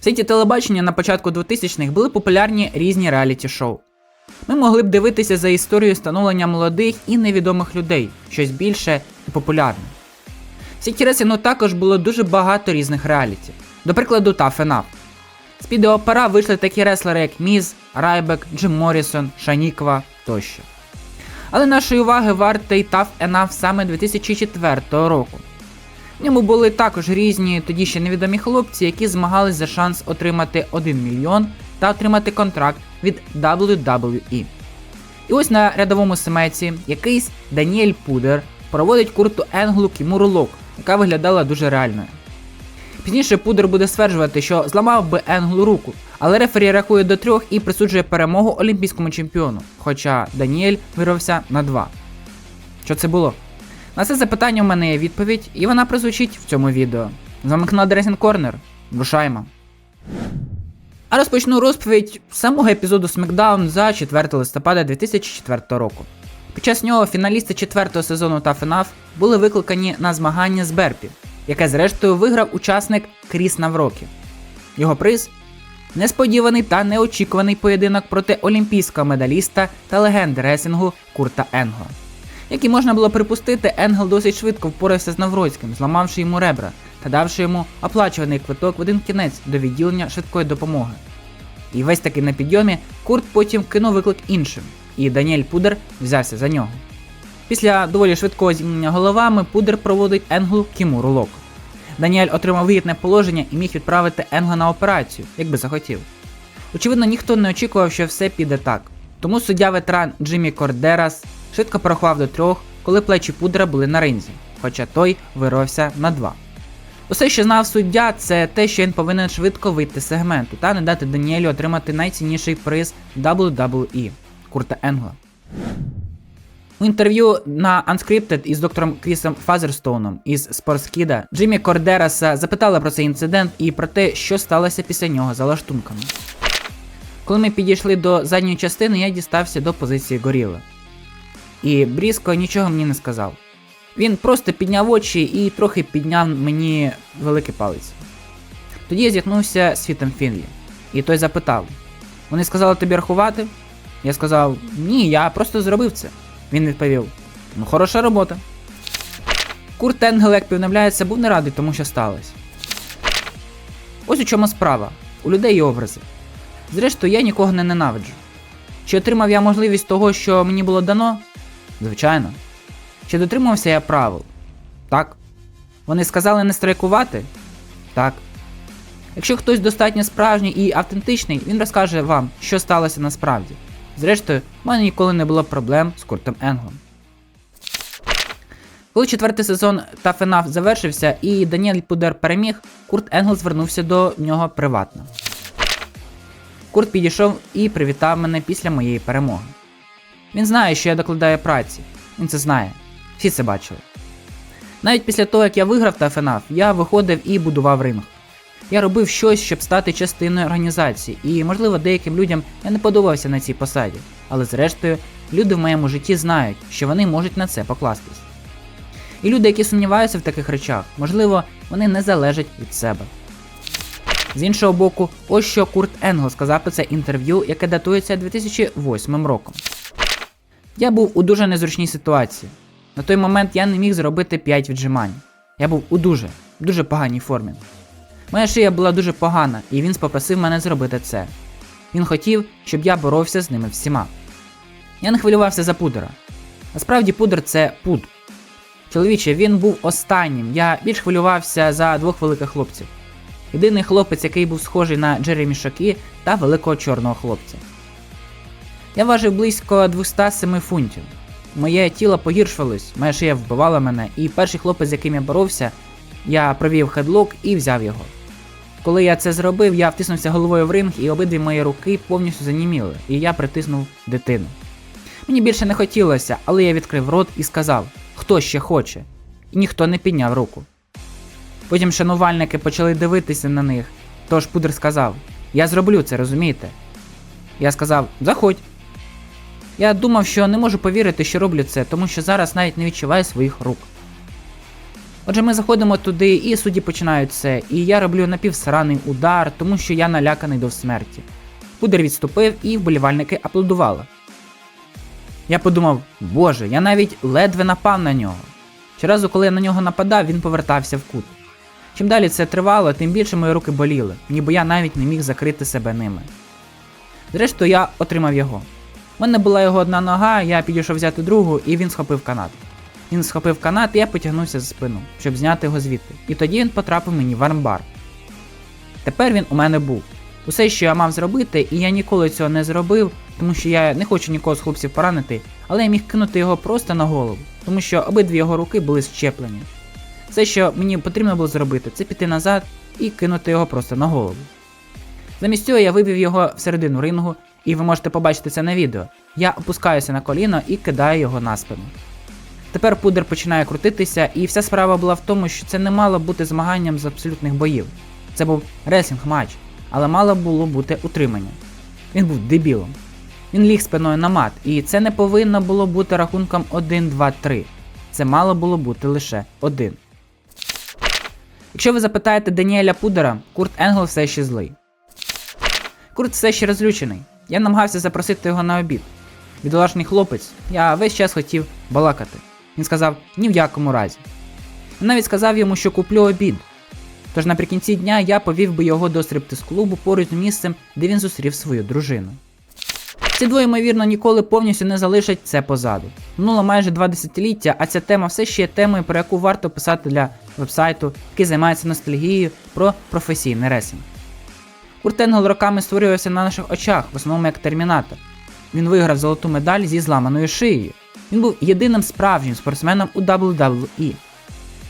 В світі телебачення на початку 2000-х були популярні різні реаліті-шоу. Ми могли б дивитися за історією становлення молодих і невідомих людей, щось більше і популярне. В світі ресінгу також було дуже багато різних реаліті. До прикладу, Tough Enough. З відеопара вийшли такі реслери, як Міз, Райбек, Джим Моррісон, Шаніква тощо. Але нашої уваги вартий Tough Enough саме 2004 року. В ньому були також різні тоді ще невідомі хлопці, які змагались за шанс отримати 1 мільйон та отримати контракт від WWE. І ось на рядовому семеці якийсь Даніель Пудер проводить курту Енглу Кімуру Лок, яка виглядала дуже реальною. Пізніше Пудер буде стверджувати, що зламав би Енглу руку, але рефері рахує до трьох і присуджує перемогу олімпійському чемпіону, хоча Даніель вирвався на два. Що це було? На це запитання у мене є відповідь, і вона прозвучить в цьому відео. З вами канал Corner. Рушаємо. А розпочну розповідь самого епізоду SmackDown за 4 листопада 2004 року. Під час нього фіналісти четвертого сезону Tough Enough були викликані на змагання з Берпі, яке зрештою виграв учасник Кріс Наврокі. Його приз несподіваний та неочікуваний поєдинок проти олімпійського медаліста та легенди ресінгу Курта Енгла. Як і можна було припустити, Енгел досить швидко впорався з Навроцьким, зламавши йому ребра та давши йому оплачуваний квиток в один кінець до відділення швидкої допомоги. І весь таки на підйомі Курт потім кинув виклик іншим, і Даніель Пудер взявся за нього. Після доволі швидкого зімнення головами Пудер проводить Енглу Кімуру Лок. Даніель отримав вигідне положення і міг відправити Енгла на операцію, якби захотів. Очевидно, ніхто не очікував, що все піде так. Тому суддя ветеран Джиммі Кордерас швидко порахував до трьох, коли плечі Пудера були на ринзі, хоча той вирвався на два. Усе, що знав суддя, це те, що він повинен швидко вийти з сегменту та не дати Даніелю отримати найцінніший приз WWE Курта Енгла. У інтерв'ю на Unscripted із доктором Крісом Фазерстоуном із Спортскіда Джиммі Кордераса запитали про цей інцидент і про те, що сталося після нього за лаштунками. Коли ми підійшли до задньої частини, я дістався до позиції горіли. І Бріско нічого мені не сказав. Він просто підняв очі і трохи підняв мені великий палець. Тоді зіткнувся з Фітом Фінлі, і той запитав: Вони сказали тобі рахувати? Я сказав: Ні, я просто зробив це. Він відповів: Ну, хороша робота. Курт Енгел, як повідомляється, був не радий тому, що сталося. Ось у чому справа. У людей є образи. Зрештою, я нікого не ненавиджу. Чи отримав я можливість того, що мені було дано? Звичайно. Чи дотримувався я правил? Так. Вони сказали не страйкувати? Так. Якщо хтось достатньо справжній і автентичний, він розкаже вам, що сталося насправді. Зрештою, в мене ніколи не було проблем з Куртом Енглом. Коли четвертий сезон Tough Enough завершився і Даніель Пудер переміг, Курт Енгл звернувся до нього приватно. Курт підійшов і привітав мене після моєї перемоги. Він знає, що я докладаю праці. Він це знає. Всі це бачили. Навіть після того, як я виграв Tough Enough, я виходив і будував ринг. Я робив щось, щоб стати частиною організації, і, можливо, деяким людям я не подобався на цій посаді, але зрештою, люди в моєму житті знають, що вони можуть на це покластись. І люди, які сумніваються в таких речах, можливо, вони не залежать від себе. З іншого боку, ось що Курт Енгл сказав про це інтерв'ю, яке датується 2008 роком. Я був у дуже незручній ситуації. На той момент я не міг зробити 5 віджимань. Я був у дуже, дуже поганій формі. Моя шия була дуже погана, і він попросив мене зробити це. Він хотів, щоб я боровся з ними всіма. Я не хвилювався за пудера. Насправді пудер це пуд. Чоловіче, він був останнім. Я більш хвилювався за двох великих хлопців. Єдиний хлопець, який був схожий на Джеремі Шакі та великого чорного хлопця. Я важив близько 207 фунтів. Моє тіло погіршувалось, моя шия вбивала мене, і перший хлопець, з яким я боровся, я провів хедлок і взяв його. Коли я це зробив, я втиснувся головою в ринг, і обидві мої руки повністю заніміли, і я притиснув дитину. Мені більше не хотілося, але я відкрив рот і сказав, хто ще хоче, і ніхто не підняв руку. Потім шанувальники почали дивитися на них, тож Пудер сказав: Я зроблю це, розумієте? Я сказав, заходь. Я думав, що не можу повірити, що роблю це, тому що зараз навіть не відчуваю своїх рук. Отже, ми заходимо туди, і судді починають це, і я роблю напівсраний удар, тому що я наляканий до смерті. Пудер відступив і вболівальники аплодували. Я подумав, боже, я навіть ледве напав на нього. Щоразу, коли я на нього нападав, він повертався в кут. Чим далі це тривало, тим більше мої руки боліли, ніби я навіть не міг закрити себе ними. Зрештою, я отримав його. У мене була його одна нога, я підійшов взяти другу, і він схопив канат. Він схопив канат, і я потягнувся за спину, щоб зняти його звідти. І тоді він потрапив мені в армбар. Тепер він у мене був. Усе, що я мав зробити, і я ніколи цього не зробив, тому що я не хочу нікого з хлопців поранити, але я міг кинути його просто на голову, тому що обидві його руки були щеплені. Все, що мені потрібно було зробити, це піти назад і кинути його просто на голову. Замість цього я вибив його всередину рингу, і ви можете побачити це на відео. Я опускаюся на коліно і кидаю його на спину. Тепер пудер починає крутитися, і вся справа була в тому, що це не мало бути змаганням з абсолютних боїв. Це був реслінг матч, але мало було бути утримання. Він був дебілом. Він ліг спиною на мат, і це не повинно було бути рахунком 1-2-3. Це мало було бути лише 1. Якщо ви запитаєте Даніеля Пудера, Курт Енгл все ще злий. Курт все ще розлючений. Я намагався запросити його на обід. Бідолашний хлопець, я весь час хотів балакати. Він сказав ні в якому разі. Навіть сказав йому, що куплю обід. Тож наприкінці дня я повів би його до стриптиз-клубу поруч з місцем, де він зустрів свою дружину. Ці двоє, ймовірно, ніколи повністю не залишать це позаду. Минуло майже два десятиліття, а ця тема все ще є темою, про яку варто писати для вебсайту, який займається ностальгією про професійний ресінг. Курт Енгл роками створювався на наших очах, в основному як термінатор. Він виграв золоту медаль зі зламаною шиєю. Він був єдиним справжнім спортсменом у WWE.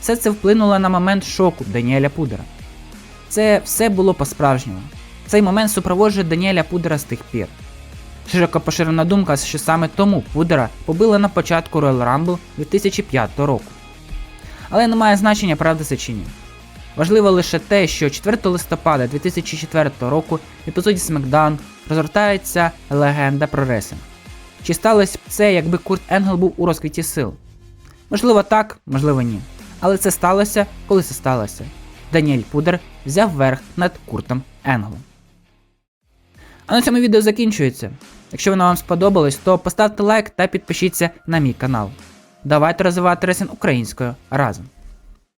Все це вплинуло на момент шоку Даніеля Пудера. Це все було по-справжньому. Цей момент супроводжує Даніеля Пудера з тих пір. Широко поширена думка, що саме тому Пудера побили на початку Royal Rumble 2005 року. Але не має значення, правда це чи ні. Важливо лише те, що 4 листопада 2004 року в епізоді SmackDown розгортається легенда про ресинг. Чи сталося б це, якби Курт Енгл був у розквіті сил? Можливо так, можливо ні. Але це сталося, коли це сталося. Даніель Пудер взяв верх над Куртом Енглом. А на цьому відео закінчується. Якщо воно вам сподобалось, то поставте лайк та підпишіться на мій канал. Давайте розвивати ресінг українською разом.